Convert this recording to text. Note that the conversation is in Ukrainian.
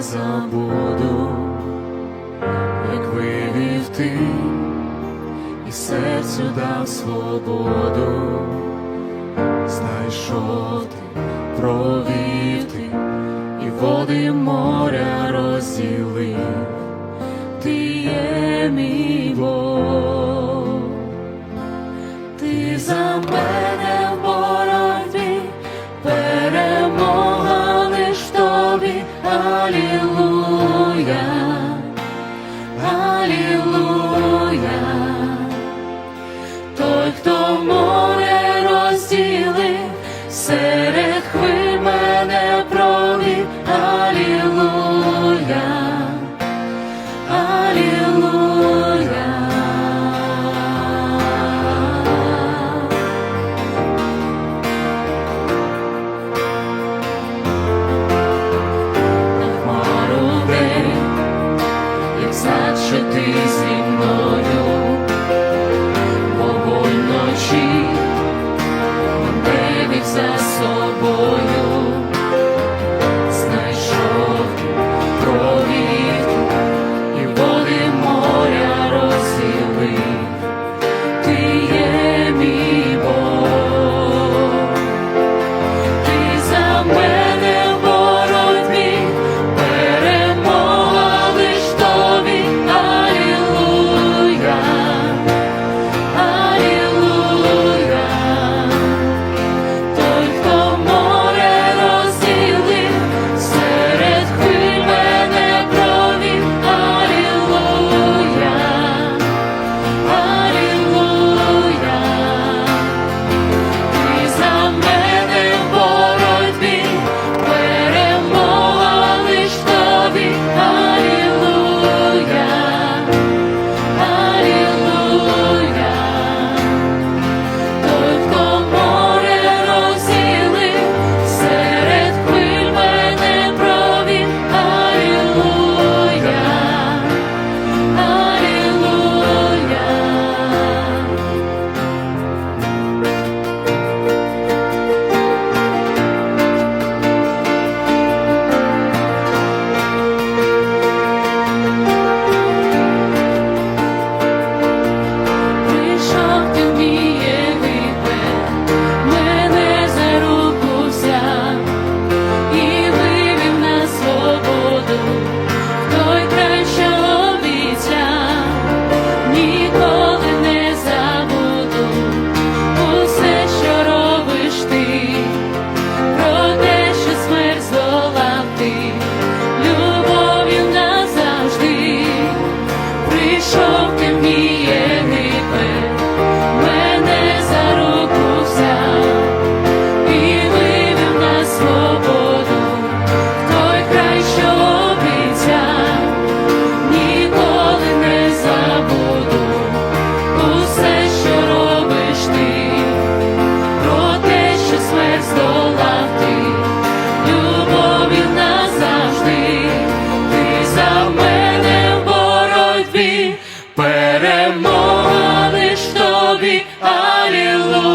Забуду, як вивів і серцю дав свободу, знайшов ти, провів ти води моря розділив, ти є мій Бог, ти за мене в боротьбі, перемога лиш тобі, Алілуя. that such a pleasing moment. Перемога лиш тобі, алілуя.